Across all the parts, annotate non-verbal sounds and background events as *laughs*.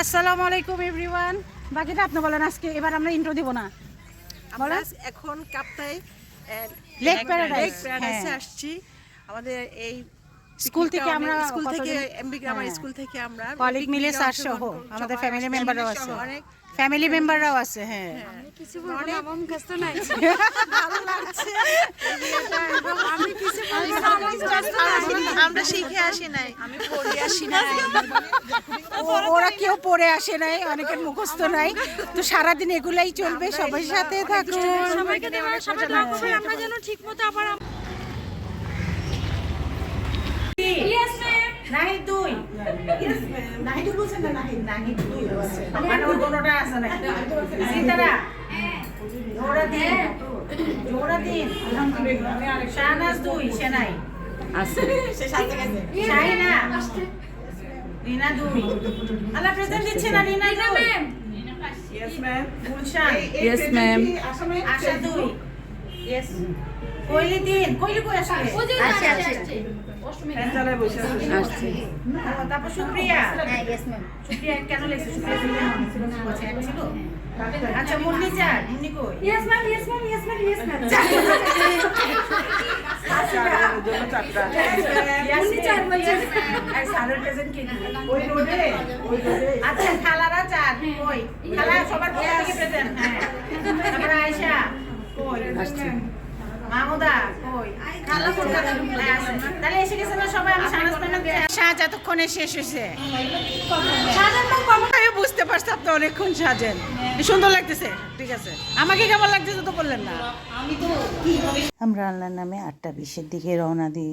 আসসালামু আলাইকুম এভরিওয়ান বাকিটা আপনি বলেন আজকে এবার আমরা ইন্ট্রো দিব না। আমরা এখন কাপ্তাই লেক প্যারাডাইসে। আসছি। আমাদের এই স্কুল থেকে আমরা স্কুল থেকে কতজন- এমবি গ্রামার হ্যাঁ। স্কুল থেকে আমরা কলিগ মিলে স্যার সহ আমাদের ফ্যামিলি মেম্বাররাও আছে। অনেক ফ্যামিলি মেম্বাররাও আছে হ্যাঁ। কিছু বলব না আমার মুখস্থ নাই। *laughs* ভালো লাগছে। আমি কিছু বলব না আমার শিখে আসি নাই। আমি পড়ে আসি নাই। ওরা কেউ পড়ে আসে নাই অনেকের মুখস্থ নাই। তো সারাদিন এগুলাই চলবে সবার সাথে থাকুন। সবাইকে দেওয়ার সবাই দোয়া আমরা যেন ঠিকমতো আবার ইয়েস ম্যাম নাহি দুই নাহি দুই বলছেন না নাহি নাহি দুই বলছে মানে ওর দোনোটা আছে না সীতারা জোড়া দিন। জোড়া দিন। শাহনাজ দুই সেনাই। আছে। শাহিনা রিনা দুই। আল্লাহ প্রেজেন্ট দিচ্ছে না রিনা দুই? Yes ma'am Gulshan. Yes ma'am Asha দুই। ইয়েস কইলি তিন কইলি কই আসলে আসছে আসছে আসছে তারপর সুপ্রিয়া? সুপ্রিয়া কেন লেগেছে? সুপ্রিয়া আচ্ছা, মুন্নি চার মুন্নি কই yes ma'am yes ma'am yes ma'am yes ma'am আচ্ছা খালারা চার কই? খালা সবার থেকে প্রেজেন্ট হ্যাঁ। তারপর আয়েশা? কই? সাজ এতক্ষণে শেষ হয়েছে। বুঝতে পারছি আপনি অনেকক্ষণ সাজেন। সুন্দর লাগতেছে ঠিক আছে। আমাকে কেমন লাগতেছে তো বললেন না। আমরা আল্লাহর নামে আটটা বিশের দিকে রওনা দিয়ে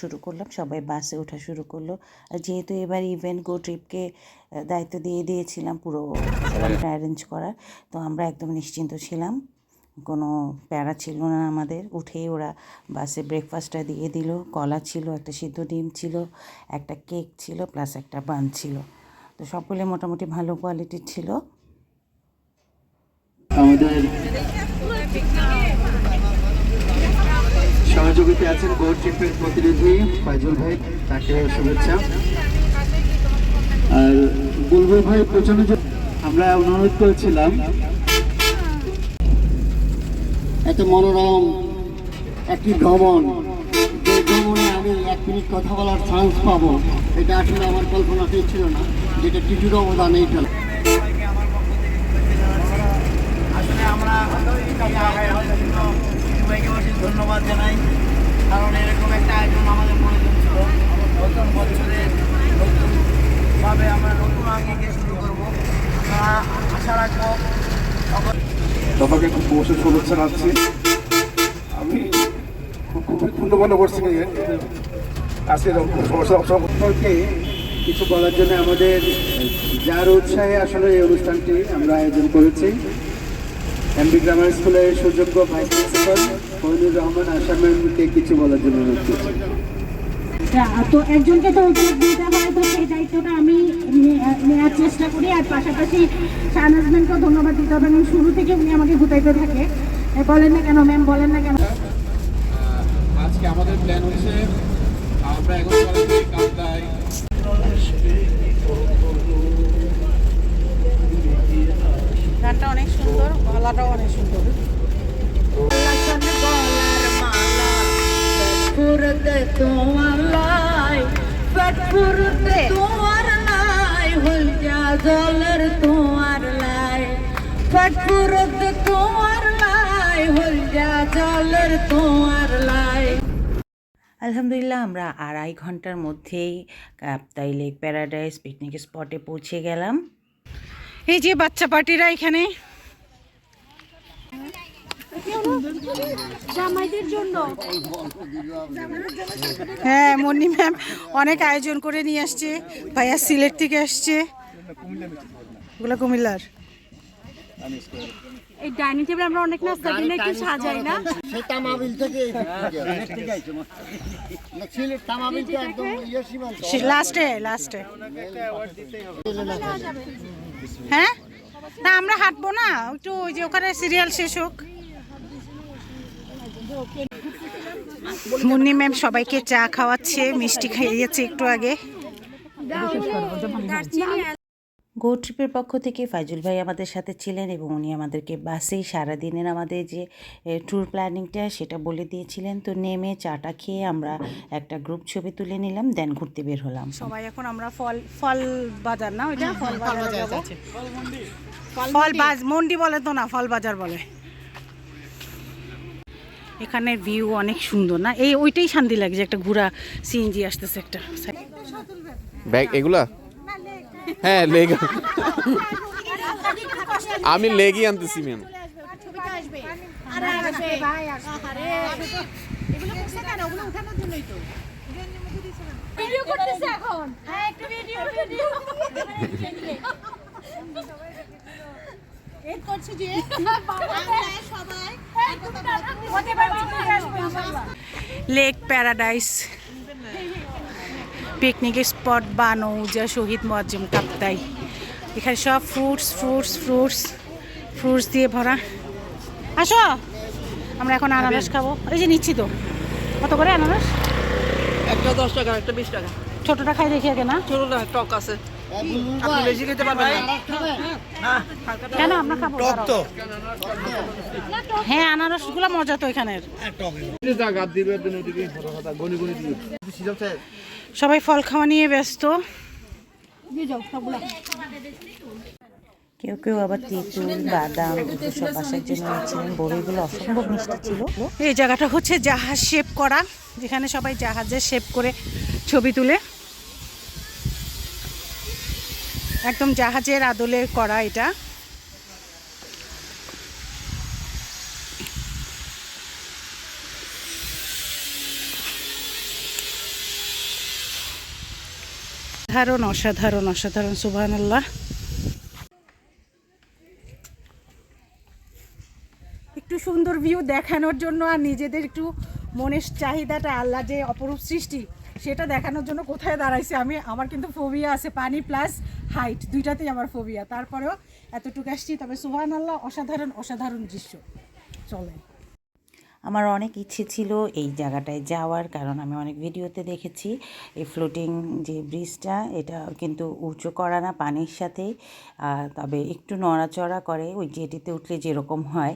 শুরু করলাম। সবাই বাসে ওঠা শুরু করল। আর যেহেতু এবার ইভেন্ট গো ট্রিপকে দায়িত্ব দিয়ে দিয়েছিলাম পুরো অ্যারেঞ্জ করার তো আমরা একদম নিশ্চিন্ত ছিলাম। কোনো প্যারা ছিল না আমাদের। উঠেই ওরা বাসে ব্রেকফাস্টটা দিয়ে দিল। কলা ছিল, একটা সিদ্ধ ডিম ছিল, একটা কেক ছিল প্লাস একটা বান ছিল। তো সবগুলো মোটামুটি ভালো কোয়ালিটির ছিল। সহযোগিতা আছেন ট্রিপের প্রতিনিধি ফাইজুল ভাই, তাকে শুভেচ্ছা। আর বুলবুল ভাই প্রচণ্ড আমরা অনুরোধ করেছিলাম এত মনোরম, একটি ভ্রমণ। যে ভ্রমণে আমি এক মিনিট কথা বলার চান্স পাবো, এটা আসলে আমার কল্পনাতেই ছিল না, যেটা টিটুর অবদান এই খেলা আসলে আমরা সবাইকে অশেষ ধন্যবাদ জানাই, কারণ এরকম একটা আয়োজন আমাদের প্রয়োজন ছিল নতুন বছরে নতুনভাবে আমরা নতুন আঙ্গিকে শুরু করব। আমরা আশা রাখব সবাইকে খুব বসে শুভেচ্ছা জানাচ্ছি। আমি খুব খুবই ক্ষুণ্ণ মনে করছি আজকে সম্পর্কে কিছু বলার জন্য আমাদের যার উৎসাহে আসলে এই অনুষ্ঠানটি আমরা আয়োজন করেছি। এমবি গ্রামার স্কুলের সুযোগ্য ভাইস প্রিন্সিপাল ফৈনুর রহমান আসামেনকে কিছু বলার জন্য অনুরোধ করছি। তো একজনকে তো উদ্যোগ দিতে হয় তো সেই দায়িত্বটা আমি নেওয়ার চেষ্টা করি আর পাশাপাশি শাহনাজম্যানকেও ধন্যবাদ দিতে হবে এবং শুরু থেকে উনি আমাকে গুতাইতে থাকে। বলেন না কেন ম্যাম বলেন না কেন? আজকে আমাদের প্ল্যান হচ্ছে আমরা এখন কান্দায় গানটা অনেক সুন্দর গলাটাও অনেক সুন্দর। ফুরতে তোমার পেট তোমার লাই হল যা জলের তোমার লাই। আলহামদুলিল্লাহ আমরা আড়াই ঘণ্টার মধ্যেই কাপ্তাই লেক প্যারাডাইস পিকনিক স্পটে পৌঁছে গেলাম। এই যে বাচ্চা পার্টিরা এখানে। জামাইদের জন্য। হ্যাঁ মন্নি ম্যাম অনেক আয়োজন করে নিয়ে আসছে। ভাইয়া সিলেট থেকে আসছে। ওগুলো কুমিল্লার। এই ডাইনিং টেবিল আমরা অনেক নাস্তা দিলে একটু সাজাই না? সেই তামাবিল থেকে তো একদম ইয়ে লাস্টে লাস্টে। হ্যাঁ? না আমরা হাঁটবো না। একটু ওই যে ওখানে সিরিয়াল শেষ হোক। মুন্নি ম্যাম সবাইকে চা খাওয়াচ্ছে মিষ্টি খাইয়েছে একটু আগে। গো ট্রিপের পক্ষ থেকে ফাইজুল ভাই আমাদের সাথে ছিলেন এবং উনি আমাদেরকে বাসেই সারাদিনের আমাদের যে ট্যুর প্ল্যানিংটা সেটা বলে দিয়েছিলেন। তো নেমে চাটা খেয়ে আমরা একটা গ্রুপ ছবি তুলে নিলাম দেন ঘুরতে বের হলাম। সবাই এখন আমরা ফল ফল বাজার না ওইটা? ফল বাজার ফল বাজ মন্ডি বলে তো না ফল বাজার বলে। এখানের ভিউ অনেক সুন্দর না? এই ওইটাই শান্তি লাগছে একটা ঘোরা সিএনজি আসতেছে একটা। ব্যাগ এগুলা? হ্যাঁ লেগ আমি লেগই আনতেছি ma'am. Lake paradise picnic spot বা বানৌজা শহীদ মোয়াজ্জম কাপ্তাই এখানে সব ফ্রুটস ফ্রুটস ফ্রুটস ফ্রুটস দিয়ে ভরা। আসো। আমরা এখন আনারস খাব। এই যে নিচ্ছি তো। কত করে আনারস একটা দশ টাকা একটা বিশ টাকা। ছোটটা খাই দেখি আগে না। ছোটটা টক আছে। বেশি খেতে পারবেন না। কেন? আমরা খাব। হ্যাঁ আনারসগুলো মজা তো এখানের। সবাই ফল খাওয়া নিয়ে ব্যস্ত। কেউ কেউ আবার তেঁতুল বাদাম সব বাসার জন্য নিয়েছিলেন বড়িগুলো অসম্ভব মিষ্টি ছিল। এই জায়গাটা হচ্ছে জাহাজ শেপ করা যেখানে সবাই জাহাজে শেপ করে ছবি তুলে। একদম জাহাজের আদলে করা এটা। অসাধারণ অসাধারণ অসাধারণ সুবাহ আল্লাহ একটু সুন্দর ভিউ দেখানোর জন্য আর নিজেদের একটু মনের চাহিদাটা আল্লাহ যে অপরূপ সৃষ্টি, সেটা দেখানোর জন্য কোথায় দাঁড়াইছে আমি, আমার কিন্তু ফোবিয়া আছে, পানি প্লাস হাইট দুইটাতেই আমার ফোবিয়া তারপরেও এতটুকু আসছি, তবে সুহান আল্লাহ অসাধারণ অসাধারণ দৃশ্য। চলে আমার অনেক ইচ্ছে ছিল এই জায়গাটায় যাওয়ার, কারণ আমি অনেক ভিডিওতে দেখেছি। এই ফ্লোটিং যে ব্রিজটা এটা কিন্তু উঁচু করা না, পানির সাথে। তবে একটু নড়াচড়া করে ওই জেটিতে উঠলে যেরকম হয়।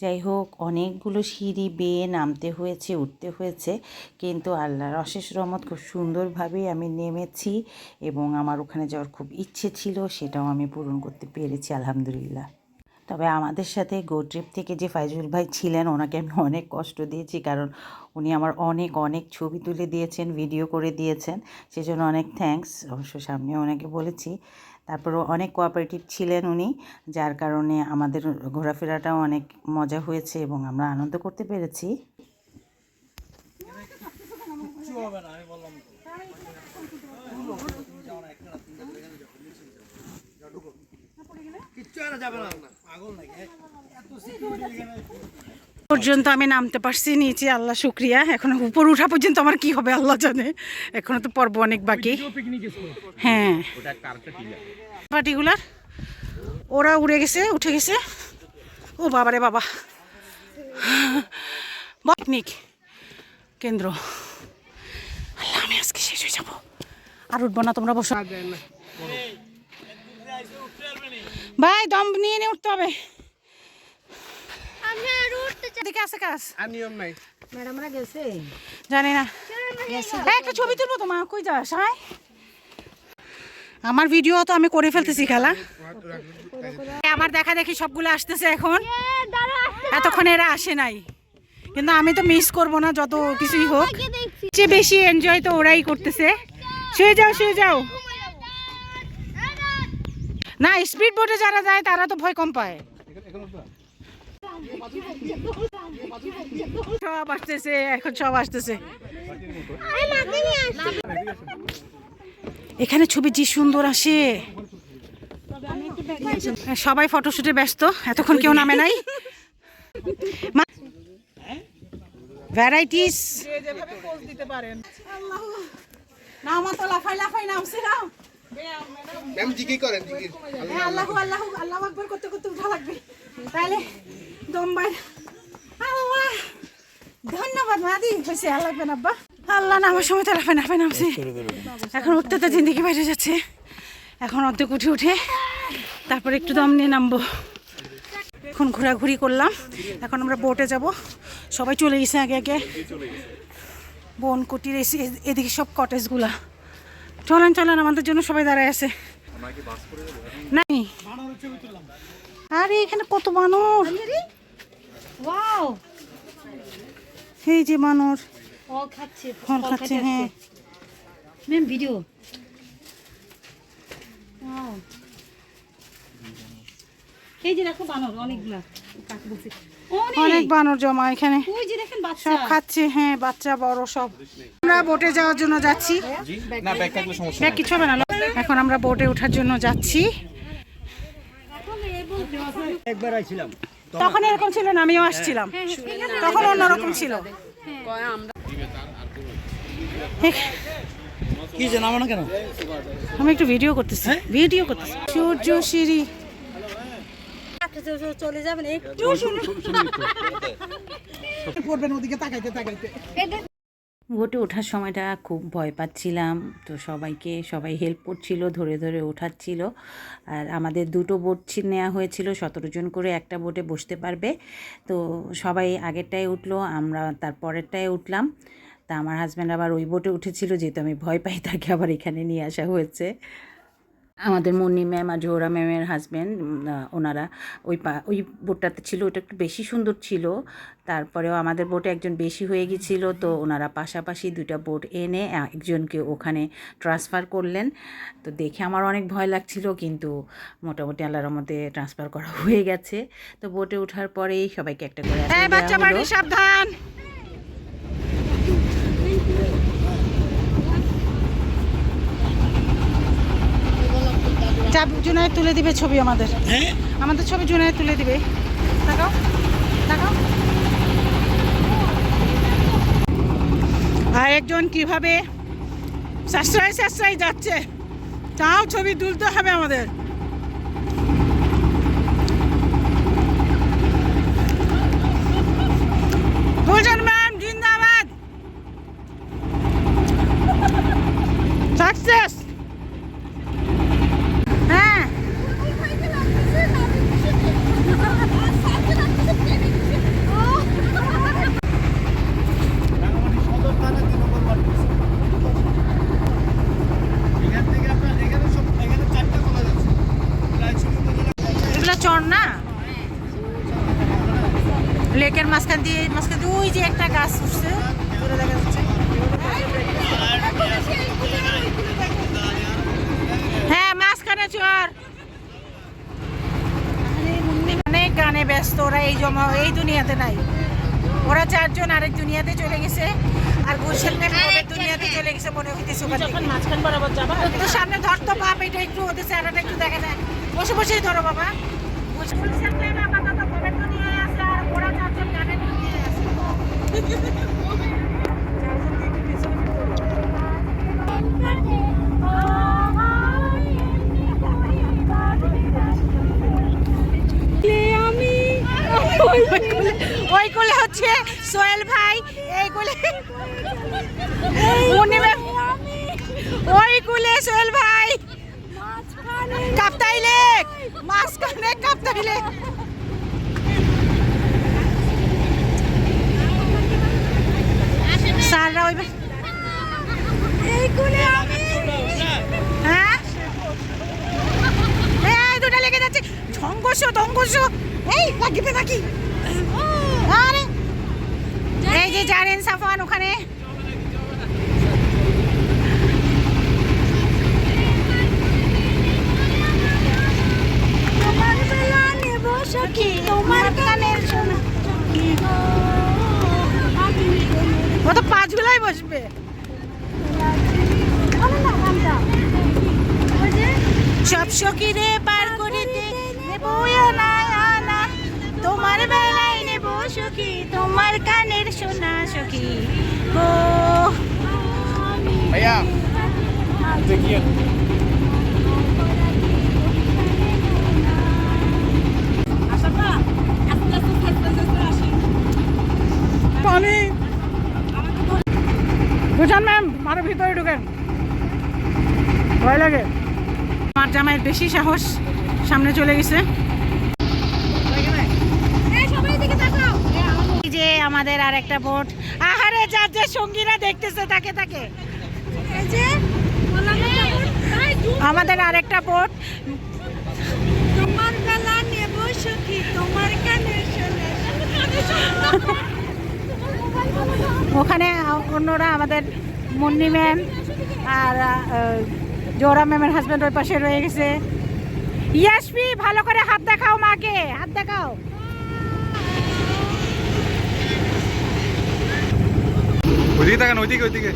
যাই হোক, অনেকগুলো সিঁড়ি বেয়ে নামতে হয়েছে, উঠতে হয়েছে। কিন্তু আল্লাহর অশেষ রহমত, খুব সুন্দরভাবেই আমি নেমেছি এবং আমার ওখানে যাওয়ার খুব ইচ্ছে ছিল, সেটাও আমি পূরণ করতে পেরেছি, আলহামদুলিল্লাহ। তবে আমাদের সাথে গো ট্রিপ থেকে যে ফাইজুল ভাই ছিলেন, ওনাকে আমি অনেক কষ্ট দিয়েছি কারণ উনি আমার অনেক অনেক ছবি তুলে দিয়েছেন, ভিডিও করে দিয়েছেন। সেজন্য অনেক থ্যাঙ্কস অবশ্য সামনে ওনাকে বলেছি। তারপরও অনেক কোঅপারেটিভ ছিলেন উনি, যার কারণে আমাদের ঘোরাফেরাটাও অনেক মজা হয়েছে এবং আমরা আনন্দ করতে পেরেছি। পর্যন্ত আমি নামতে পারছি নিচে আল্লাহ শুক্রিয়া। এখন উপর উঠা পর্যন্ত আমার কি হবে আল্লাহ জানে। এখনও তো পর্ব অনেক বাকি। হ্যাঁ। পার্টিকুলার ওরা উড়ে গেছে উঠে গেছে। ও বাবারে বাবা। পিকনিক কেন্দ্র। আল্লাহ আমি আজকে শেষ হয়ে যাব। আর উঠবো না তোমরা বসো। ভাই দম নিয়ে নিয়ে উঠতে হবে। এদিকে আছে কাজ। আর নিয়ম নাই। জানি না। এই, একটা ছবি তুলবো তো মা কই যাস আমার ভিডিও তো আমি করে ফেলতেছি খেলা। আমার দেখা দেখি সবগুলো আসতেছে এখন। এতক্ষণ এরা আসে নাই। কিন্তু আমি তো মিস করব না যত কিছুই হোক। যে বেশি এনজয় তো ওরাই করতেছে। শুয়ে যাও শুয়ে যাও। না স্পিড বোটে যারা যায়, তারা তো ভয় কম পায়। সব আসতেছে, এখন সব আসতেছে। এখানে ছবি যে সুন্দর আসে। সবাই ফটোশুটে ব্যস্ত, এতক্ষণ কেউ নামে নাই। ভ্যারাইটিস তো লাফাই লাফাই ম্যাম জিজ্ঞেস করেন জিজ্ঞেস হ্যাঁ আল্লাহ আল্লাহ আল্লাহ আকবর করতে করতে উঠা লাগবে। তাহলে দম্বাই আল্লাহ! ধন্যবাদ মাদি হয়েছে লাগবে না, আব্বা। আল্লাহ নামার সময় তো লাফাই লাফাই নামছে এখন উঠতে তো জিন্দিগি বাইরে যাচ্ছে। এখন অর্ধেক উঠে উঠে, তারপরে একটু দম নিয়ে নামবো। এখন ঘোরাঘুরি করলাম। এখন আমরা বোটে যাব। সবাই চলে গেছে আগে আগে। বন কুটির এসে এদিকে সব কটেজগুলা চলেন চলেন, আমাদের জন্য সবাই দাঁড়ায় আছে। নাই। আরে এখানে কত মানুষ? ওয়াও। এই যে মানুষ। ফল খাচ্ছে ফল খাচ্ছে হ্যাঁ। Ma'am video wow. এই যে দেখো বানর অনেকগুলা বলছি? অনেক। অনেক বানর জমা এখানে। ওই যে দেখেন বাচ্চা। সব খাচ্ছে হ্যাঁ বাচ্চা বড় সব। আমরা বোটে যাওয়ার জন্য যাচ্ছি। ব্যাগ কিছু হবে না এখন আমরা বোটে ওঠার জন্য যাচ্ছি। একবার আইছিলাম। তখন এরকম ছিল না আমিও আসছিলাম। তখন অন্যরকম ছিল। কি জানাব না কেন? আমি একটু ভিডিও করতেছি। ভিডিও করতেছি। সূর্য সিঁড়ি। চলে যাবেন একটু বোটে ওঠার সময়টা খুব ভয় পাচ্ছিলাম তো সবাইকে সবাই হেল্প করছিল ধরে ধরে ওঠাচ্ছিল। আর আমাদের দুটো বোট নেওয়া হয়েছিল সতেরো জন করে একটা বোটে বসতে পারবে। তো সবাই আগেরটায় উঠল আমরা তার পরেরটায় উঠলাম। তা আমার হাজব্যান্ড আবার ওই বোটে উঠেছিল যেহেতু আমি ভয় পাই তাকে আবার এখানে নিয়ে আসা হয়েছে। আমাদের মুন্নি ম্যাম আর জোহরা ম্যামের হাজব্যান্ড ওনারা ওই পা ওই বোটটাতে ছিল ওটা একটু বেশি সুন্দর ছিল। তারপরেও আমাদের বোটে একজন বেশি হয়ে গেছিল তো ওনারা পাশাপাশি দুইটা বোট এনে একজনকে ওখানে ট্রান্সফার করলেন। তো দেখে আমার অনেক ভয় লাগছিল কিন্তু মোটামুটি আল্লাহর মধ্যে ট্রান্সফার করা *laughs* হয়ে গেছে। তো বোটে ওঠার পরেই সবাইকে একটা করে হ্যাঁ। সাবধান! চাপ জুনায় তুলে দিবে ছবি আমাদের। আমাদের ছবি জুনায় তুলে দিবে। দেখাও দেখাও। আর একজন কীভাবে সাশ্রয় সাশ্রয় যাচ্ছে তাও ছবি তুলতে হবে আমাদের ভোজন ম্যাম জিন্দাবাদ সাকসেস হ্যাঁ সদর থানা তিন নম্বর ওয়ার্ড এখান থেকে আপনার এখানে সব এখানে চারটা কলেজ আছে রায়চুরি উপজেলা এগুলো চর না লেকের মাঝখান দিয়ে মাঝখান দিয়ে ওই যে একটা গাছ উঠছে দূরে দেখা যাচ্ছে। হ্যাঁ মাঝখানে চর। অনেক গানে ব্যস্ত ওরা এই জমা এই দুনিয়াতে নাই। ওরা চারজন আরেক দুনিয়াতে চলে গেছে আর গুলশান দুনিয়াতে চলে গেছে মনে হইতেছে যখন মাঝখান বরাবর যাবা তো সামনে ধরতো বাপ এটা একটু ওদের চেহারাটা একটু দেখা যায়। বসে বসেই ধরো বাবা। গুলশান ম্যাম আপাতত ওদের দুনিয়ায় আছে আর ওরা চারজন গানের দুনিয়ায় আছে ওই কোলে- হচ্ছে সোহেল ভাই, এই কোলে ওই কোলে সোহেল ভাই। কাপ্তাই লেক, মাঝখানে কাপ্তাই লেক। স্যাররা ওই হ্যাঁ এই দুটা লেগে যাচ্ছে ঝঙ্গস ধঙ্গস এই লাগিবে নাকি আরে এই যে জারেন সাফান ওখানে তোমার কানের শোনা ও গুলাই বসবে? সব সখীরে পার করিতে আনা। তোমার বেলায় নেব সখী তোমার কানের সোনা সখী। ও। ভাইয়া দেখিয়ে পানি। বুঝান ম্যাম আরও ভিতরে ঢুকেন। ভয় লাগে। আমার জামাইয়ের বেশি সাহস সামনে চলে গেছে। যে আমাদের আর একটা বোট। আহারে যার যে সঙ্গীরা দেখতেছে তাকে তাকে। আমাদের আরেকটা বোট। তোমার বেলা নেব সখী তোমার কানে ওখানে অন্যরা আমাদের মুন্নি ম্যাম আর জোরা ম্যামের হাজব্যান্ড ওই পাশে রয়ে গেছে। ইয়াসপি ভালো করে হাত দেখাও মাকে, হাত দেখাও। ওইদিকে থাকেন ওইদিকে ওইদিকে।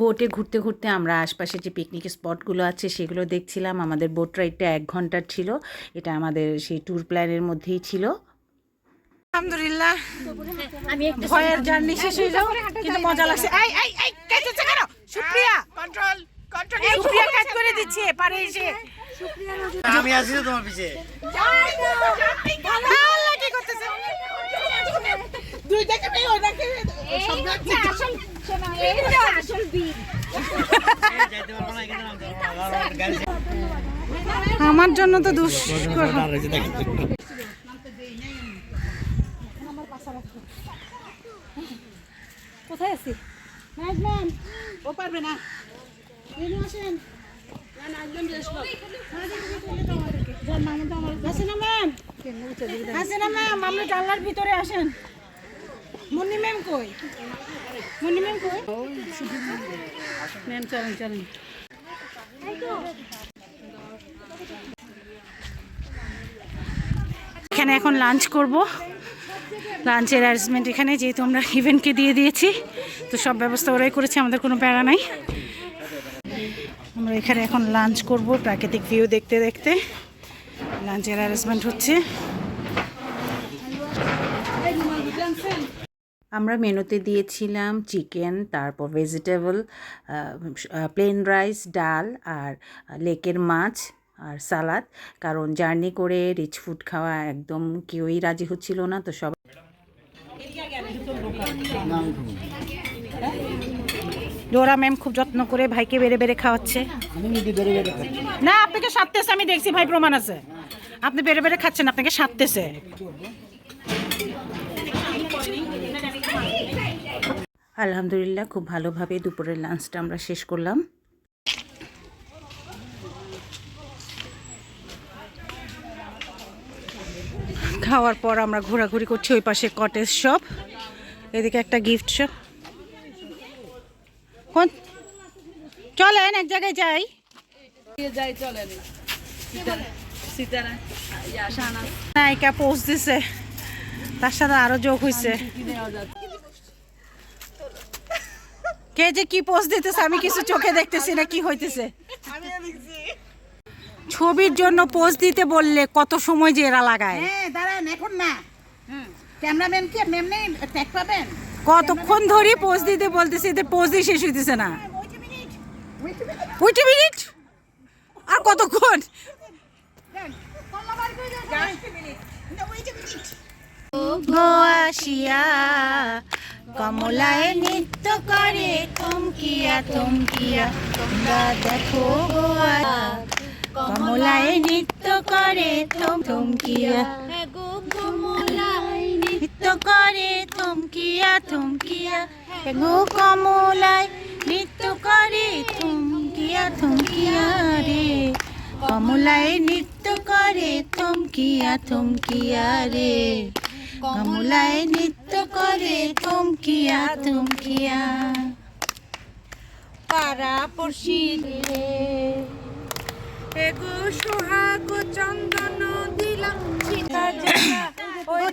বোটে ঘুরতে ঘুরতে আমরা আশপাশে যে পিকনিক স্পটগুলো আছে সেগুলো দেখছিলাম। আমাদের বোট রাইডটা এক ঘণ্টার ছিল। এটা আমাদের সেই ট্যুর প্ল্যানের মধ্যেই ছিল। আলহামদুলিল্লাহ। ভয়ের জার্নি শেষ হয়ে যাও কিন্তু মজা লাগছে। এই এই এই কেটেছে কেন? সুপ্রিয়া। কন্ট্রোল কন্ট্রোল সুপ্রিয়া কাজ করে দিচ্ছে পারে এসে। আমি আছি তো তোমার পিছে। আল্লাহ কি করতেছে। দুইটাকে। আমার জন্য তো দুষ্কর কোথায় আছি ও পারবে না। আসেন। ম্যাম জানলার ভিতরে আসেন। মুন্নি ম্যাম কই? মুন্নি ম্যাম কই? ম্যাম, চলেন চলেন। এখানে এখন লাঞ্চ করব। লাঞ্চের অ্যারেঞ্জমেন্ট এখানে, যেহেতু আমরা ইভেন্টকে দিয়ে দিয়েছি, তো সব ব্যবস্থা ওরাই করেছে, আমাদের কোনো প্যারা নাই। আমরা এখানে এখন লাঞ্চ করব, প্রাকৃতিক ভিউ দেখতে দেখতে। লাঞ্চের অ্যারেঞ্জমেন্ট হচ্ছে। আমরা মেনুতে দিয়েছিলাম চিকেন তারপর ভেজিটেবল প্লেন রাইস ডাল আর লেকের মাছ আর সালাদ। কারণ জার্নি করে রিচ ফুড খাওয়া একদম কেউই রাজি হচ্ছিল না তো সব ডোরা ম্যাম খুব যত্ন করে ভাইকে বেড়ে বেড়ে খাওয়াচ্ছে। না আপনাকে সারতেছে আমি দেখছি ভাই প্রমাণ আছে। আপনি বেড়ে বেড়ে খাচ্ছেন আপনাকে সারতেছে। আলহামদুলিল্লাহ খুব ভালোভাবে দুপুরের লাঞ্চটা আমরা শেষ করলাম। খাওয়ার পর আমরা ঘোরাঘুরি করছি ওই পাশে কটেজ শপ এদিকে একটা গিফট শপ কোন চলেন এক জায়গায় যাই। নায়িকা পোস্ট দিছে। তার সাথে আরও যোগ হয়েছে কে যে কি পোস্ট দিতেছে আমি কিছু চোখে দেখতেছি না কি হইতেছে? ছবির জন্য পোস্ট দিতে বললে কত সময় যে এরা লাগায়? হ্যাঁ দাঁড়ান এখন না। ক্যামেরাম্যান কি মেমনি ট্যাগ পাবেন? কতক্ষণ ধরে পোজ দিতে বলতেছে এদের পোজ দিয়ে শেষ হইতেছে না। উইটি মিনিট আর কতক্ষণ? গোয়াশিয়া কমলায় নৃত্য করে, থমকিয়া থমকিয়া, তোমরা দেখো গোয়া কমলায় নৃত্য করে, থম থমকিয়া। নৃত্য করে, থমকিয়া থমকিয়া। গো কমলায় নৃত্য করে, থমকিয়া থমকিয়া রে। কমলায় নৃত্য করে, থমকিয়া থমকিয়া রে। কমলায় নৃত্য করে থমকিয়া থমকিয়া। পাড়া পড়শি এগো সোহাগ চন্দন দিলাম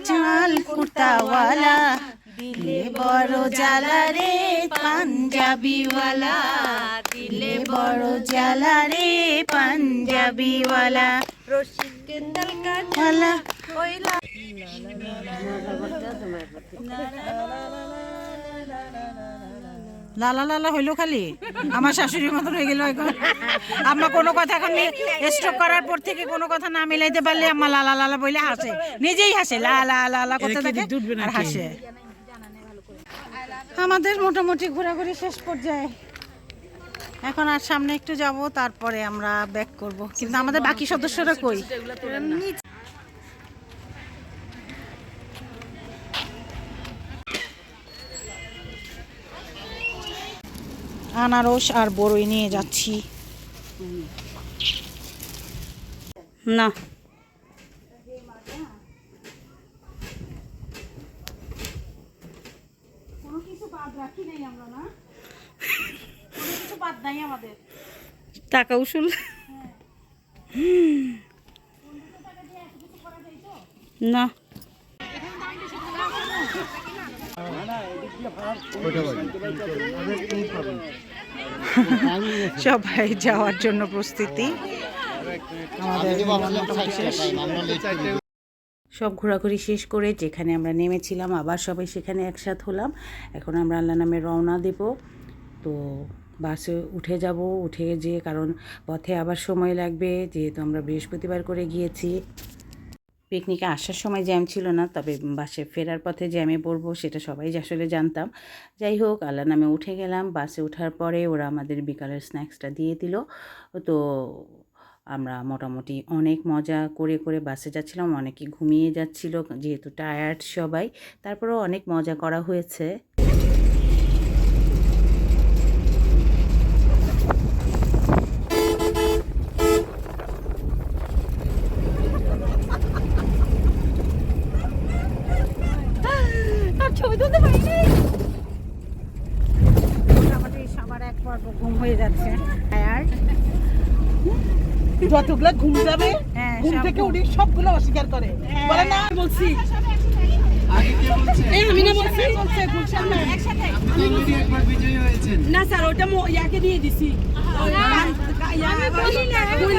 চাল কুর্তাওয়ালা দিলে বড় জ্বালা রে পাঞ্জাবিওয়ালা দিলে বড় জ্বালা রে পাঞ্জাবিওয়ালা। ওয়ালা লালা লালা হইল খালি? আমার শাশুড়ির মতন হয়ে গেল এখন। আম্মা কোনো কথা এখন স্ট্রোক করার পর থেকে কোনো কথা না মিলাইতে পারলে আম্মা লালা লালা বলে হাসে। নিজেই হাসে লা লা লা লা করতে থাকে আর হাসে। আমাদের মোটামুটি ঘোরাঘুরি শেষ পর্যায়ে। এখন আর সামনে একটু যাব তারপরে আমরা ব্যাক করব। কিন্তু আমাদের বাকি সদস্যরা কই? আনারস আর বড়ই নিয়ে যাচ্ছি। না। কোনো কিছু বাদ সবাই যাওয়ার জন্য প্রস্তুতি। সব ঘোরাঘুরি শেষ করে যেখানে আমরা নেমেছিলাম, আবার সবাই সেখানে একসাথ হলাম। এখন আমরা আল্লাহ নামে রওনা দেব। তো বাসে উঠে যাব, উঠে যেয়ে, কারণ পথে আবার সময় লাগবে, যেহেতু আমরা বৃহস্পতিবার করে গিয়েছি। পিকনিকে আসার সময় জ্যাম ছিল না, তবে বাসে ফেরার পথে জ্যামে পড়ব সেটা সবাই আসলে জানতাম। যাই হোক আল্লাহ নামে উঠে গেলাম। বাসে ওঠার পরে ওরা আমাদের বিকালের স্ন্যাক্সটা দিয়ে দিল। তো আমরা মোটামুটি অনেক মজা করে করে বাসে যাচ্ছিলাম। অনেকে ঘুমিয়ে যাচ্ছিল, যেহেতু টায়ার্ড সবাই। তারপরেও অনেক মজা করা হয়েছে। মোটামুটি সবার এক পর্ব ঘুম হয়ে যাচ্ছে। যতগুলো ঘুম যাবে হ্যাঁ ঘুম থেকে উঠে সবগুলো অস্বীকার করে। বলে না বলছি। আগে বলছে? না বলছি। বলছে? গুলশান ম্যাম অলরেডি একবার বিজয়ী হয়েছেন। না স্যার ওটা মো ইয়াকে দিয়ে দিছি।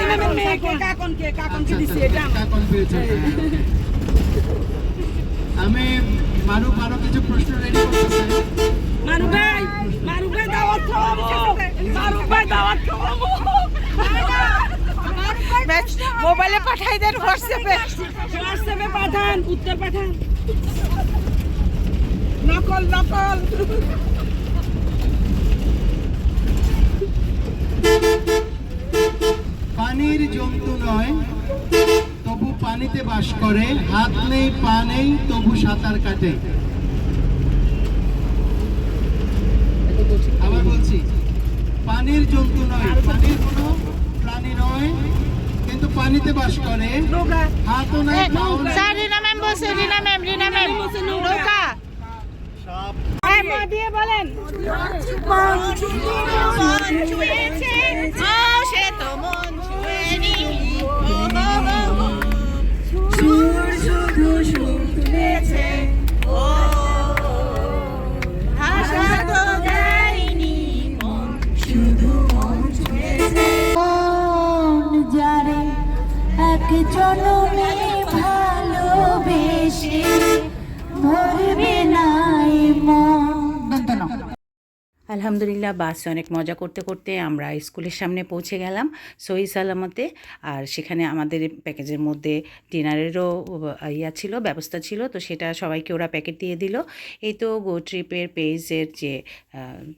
ম্যামের মেয়েকে কাকনকে কাকনকে দিছি এটা পেয়েছেন আমি মারু মারু কিছু প্রশ্ন রেডি করতেছে? মারু ভাই মারু ভাই দাওয়াত খাওয়াবো মারু ভাই দাওয়াত খাওয়াবো মোবাইলে পাঠাই দেন হোয়াটসঅ্যাপে হোয়াটসঅ্যাপে পাঠান উত্তর পাঠান। নকল নকল। পানির জন্তু নয় তবু পানিতে বাস করে। হাত নেই পা নেই তবু সাঁতার কাটে। আবার বলছি পানির জন্তু নয় পানির কোনো প্রাণী নয় কিন্তু পানিতে বাস করে। হাতও নাই পাও নাই। রিনা ম্যাম বলছে রিনা ম্যাম রিনা ম্যাম নৌকা। দিয়ে বলেন। সুর শুধু তুলেছে আলহামদুলিল্লাহ, বাসে অনেক মজা করতে করতে আমরা স্কুলের সামনে পৌঁছে গেলাম সহি সালামতে। আর সেখানে আমাদের প্যাকেজের মধ্যে ডিনারেরও ইয়া ছিল, ব্যবস্থা ছিল, তো সেটা সবাইকে ওরা প্যাকেট দিয়ে দিল। এই তো গো ট্রিপের পেজের যে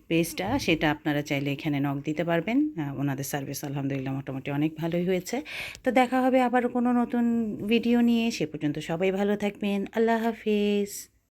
পেজটা, সেটা আপনারা চাইলে এখানে নক দিতে পারবেন। ওনাদের সার্ভিস আলহামদুলিল্লাহ মোটামুটি অনেক ভালোই হয়েছে। তো দেখা হবে আবার কোনো নতুন ভিডিও নিয়ে, সে পর্যন্ত সবাই ভালো থাকবেন। আল্লাহ হাফিজ।